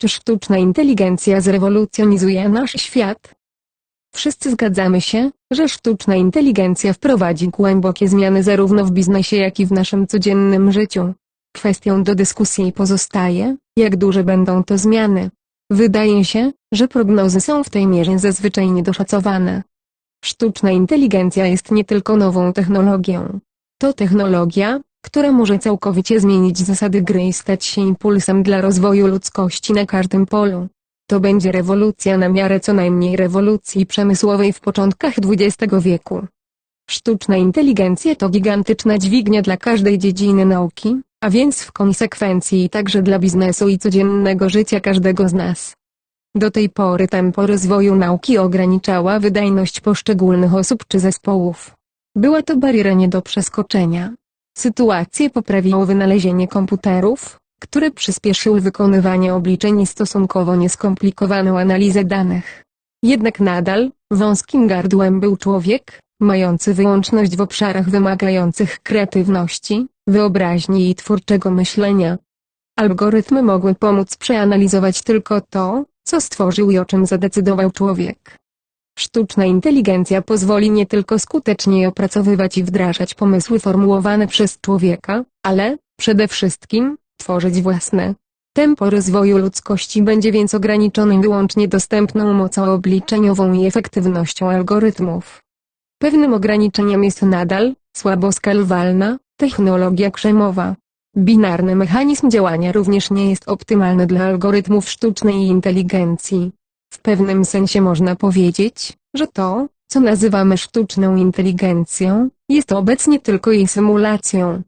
Czy sztuczna inteligencja zrewolucjonizuje nasz świat? Wszyscy zgadzamy się, że sztuczna inteligencja wprowadzi głębokie zmiany zarówno w biznesie jak i w naszym codziennym życiu. Kwestią do dyskusji pozostaje, jak duże będą to zmiany. Wydaje się, że prognozy są w tej mierze zazwyczaj niedoszacowane. Sztuczna inteligencja jest nie tylko nową technologią. To technologia, która może całkowicie zmienić zasady gry i stać się impulsem dla rozwoju ludzkości na każdym polu. To będzie rewolucja na miarę co najmniej rewolucji przemysłowej w początkach XX wieku. Sztuczna inteligencja to gigantyczna dźwignia dla każdej dziedziny nauki, a więc w konsekwencji także dla biznesu i codziennego życia każdego z nas. Do tej pory tempo rozwoju nauki ograniczała wydajność poszczególnych osób czy zespołów. Była to bariera nie do przeskoczenia. Sytuację poprawiło wynalezienie komputerów, które przyspieszyły wykonywanie obliczeń i stosunkowo nieskomplikowaną analizę danych. Jednak nadal, wąskim gardłem był człowiek, mający wyłączność w obszarach wymagających kreatywności, wyobraźni i twórczego myślenia. Algorytmy mogły pomóc przeanalizować tylko to, co stworzył i o czym zadecydował człowiek. Sztuczna inteligencja pozwoli nie tylko skutecznie opracowywać i wdrażać pomysły formułowane przez człowieka, ale, przede wszystkim, tworzyć własne. Tempo rozwoju ludzkości będzie więc ograniczone wyłącznie dostępną mocą obliczeniową i efektywnością algorytmów. Pewnym ograniczeniem jest nadal, słabo skalowalna, technologia krzemowa. Binarny mechanizm działania również nie jest optymalny dla algorytmów sztucznej inteligencji. W pewnym sensie można powiedzieć, że to, co nazywamy sztuczną inteligencją, jest obecnie tylko jej symulacją.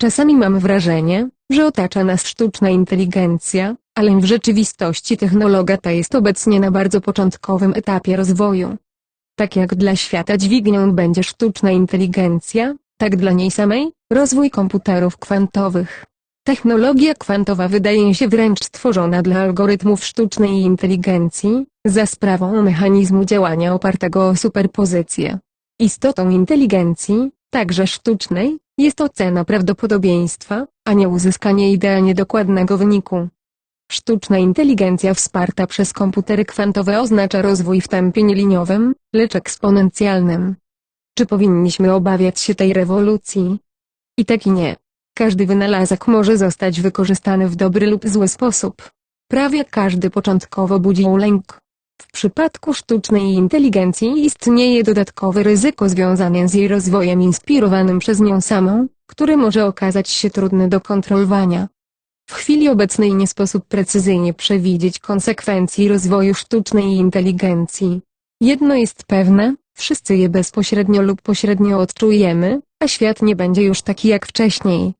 Czasami mamy wrażenie, że otacza nas sztuczna inteligencja, ale w rzeczywistości technologia ta jest obecnie na bardzo początkowym etapie rozwoju. Tak jak dla świata dźwignią będzie sztuczna inteligencja, tak dla niej samej, rozwój komputerów kwantowych. Technologia kwantowa wydaje się wręcz stworzona dla algorytmów sztucznej inteligencji, za sprawą mechanizmu działania opartego o superpozycję. Istotą inteligencji, także sztucznej, jest ocena prawdopodobieństwa, a nie uzyskanie idealnie dokładnego wyniku. Sztuczna inteligencja wsparta przez komputery kwantowe oznacza rozwój w tempie nieliniowym, lecz eksponencjalnym. Czy powinniśmy obawiać się tej rewolucji? I tak i nie. Każdy wynalazek może zostać wykorzystany w dobry lub zły sposób. Prawie każdy początkowo budził lęk. W przypadku sztucznej inteligencji istnieje dodatkowe ryzyko związane z jej rozwojem inspirowanym przez nią samą, który może okazać się trudny do kontrolowania. W chwili obecnej nie sposób precyzyjnie przewidzieć konsekwencji rozwoju sztucznej inteligencji. Jedno jest pewne, wszyscy je bezpośrednio lub pośrednio odczujemy, a świat nie będzie już taki jak wcześniej.